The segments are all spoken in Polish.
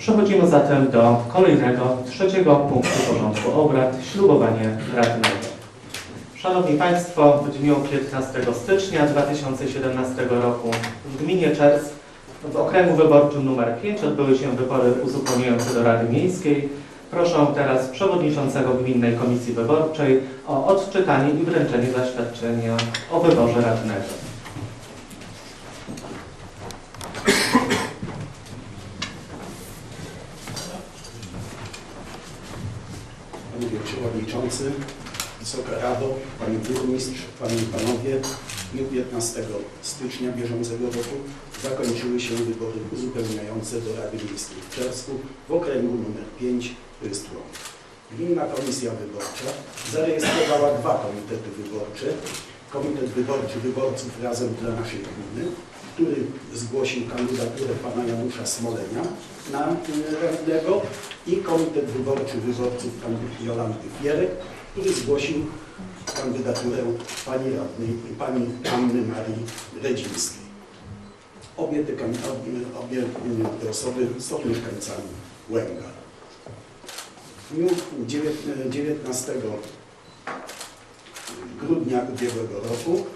Przechodzimy zatem do kolejnego, trzeciego punktu porządku obrad, ślubowanie radnego. Szanowni Państwo, w dniu 15 stycznia 2017 roku w gminie Czers w okręgu wyborczym nr 5 odbyły się wybory uzupełniające do Rady Miejskiej. Proszę teraz przewodniczącego Gminnej Komisji Wyborczej o odczytanie i wręczenie zaświadczenia o wyborze radnego. Panie Przewodniczący, Wysoka Rado, Panie Burmistrz, Panie i Panowie, w dniu 15 stycznia bieżącego roku zakończyły się wybory uzupełniające do Rady Miejskiej w w okręgu nr 5, to jest Łom. Gminna Komisja Wyborcza zarejestrowała dwa komitety wyborcze. Komitet Wyborczy Wyborców Razem dla naszej gminy, który zgłosił kandydaturę pana Janusza Smolenia na y, radnego i Komitet Wyborczy Wyborców pani Jolanty Fierek, który zgłosił kandydaturę pani radnej, pani Anny Marii Redzińskiej. Obie te, obie, te osoby są mieszkańcami Łęga. W dniu dziewiętna- 19 grudnia ubiegłego roku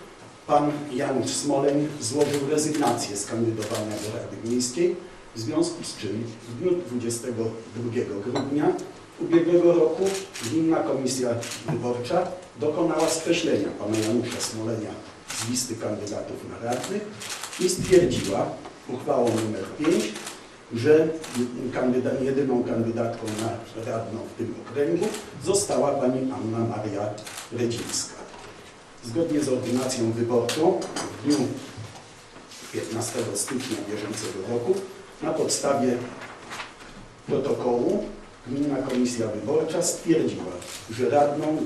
pan Janusz Smoleń złożył rezygnację z kandydowania do Rady Miejskiej, w związku z czym w dniu 22 grudnia ubiegłego roku Gminna Komisja Wyborcza dokonała skreślenia pana Janusza Smolenia z listy kandydatów na radnych i stwierdziła uchwałą nr 5, że kandydat, jedyną kandydatką na radną w tym okręgu została pani Anna Maria Redzińska. Zgodnie z ordynacją wyborczą w dniu 15 stycznia bieżącego roku na podstawie protokołu Gminna Komisja Wyborcza stwierdziła, że radną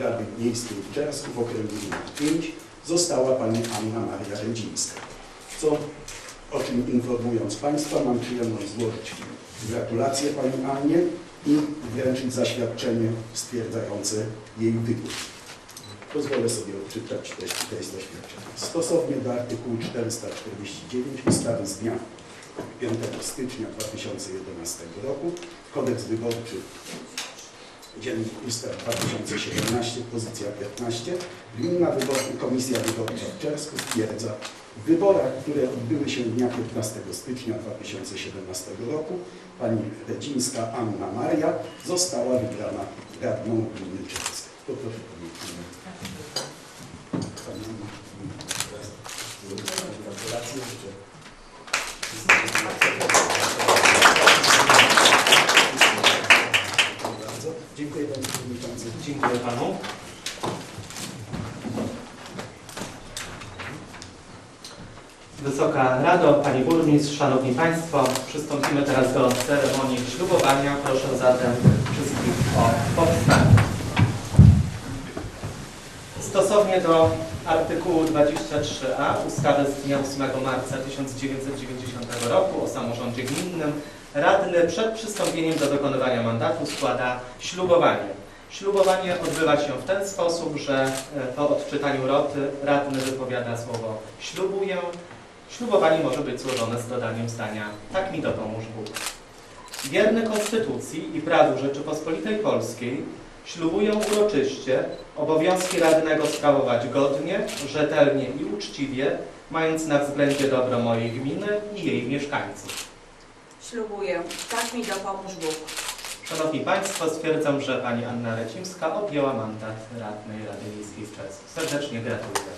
Rady Miejskiej w Czersku w okręgu nr 5 została pani Anna Maria Redzińska. Co, o czym informując Państwa, mam przyjemność złożyć gratulacje pani Annie i wręczyć zaświadczenie stwierdzające jej wybór. Pozwolę sobie odczytać też tutaj z doświadczenia. Stosownie do artykułu 449 ustawy z dnia 5 stycznia 2011 roku Kodeks Wyborczy Dziennik Ustaw 2017, pozycja 15. Gminna Wyborcza, Komisja Wyborcza w Czersku stwierdza, w wyborach, które odbyły się dnia 15 stycznia 2017 roku, pani Redzińska Anna Maria została wybrana radną gminy Czersk. Dziękuję Panu. Wysoka Rado, Pani Burmistrz, Szanowni Państwo, przystąpimy teraz do ceremonii ślubowania. Proszę zatem wszystkich o powstanie. Stosownie do artykułu 23a ustawy z dnia 8 marca 1990 roku o samorządzie gminnym radny przed przystąpieniem do wykonywania mandatu składa ślubowanie. Ślubowanie odbywa się w ten sposób, że e, po odczytaniu roty radny wypowiada słowo ślubuję. Ślubowanie może być złożone z dodaniem zdania tak mi dopomóż Bóg. Wierny Konstytucji i prawu Rzeczypospolitej Polskiej ślubuję uroczyście obowiązki radnego sprawować godnie, rzetelnie i uczciwie, mając na względzie dobro mojej gminy i jej mieszkańców. Ślubuję, tak mi dopomóż Bóg. Szanowni Państwo, stwierdzam, że Pani Anna Lecimska objęła mandat radnej Rady Miejskiej w Czesku. Serdecznie gratuluję.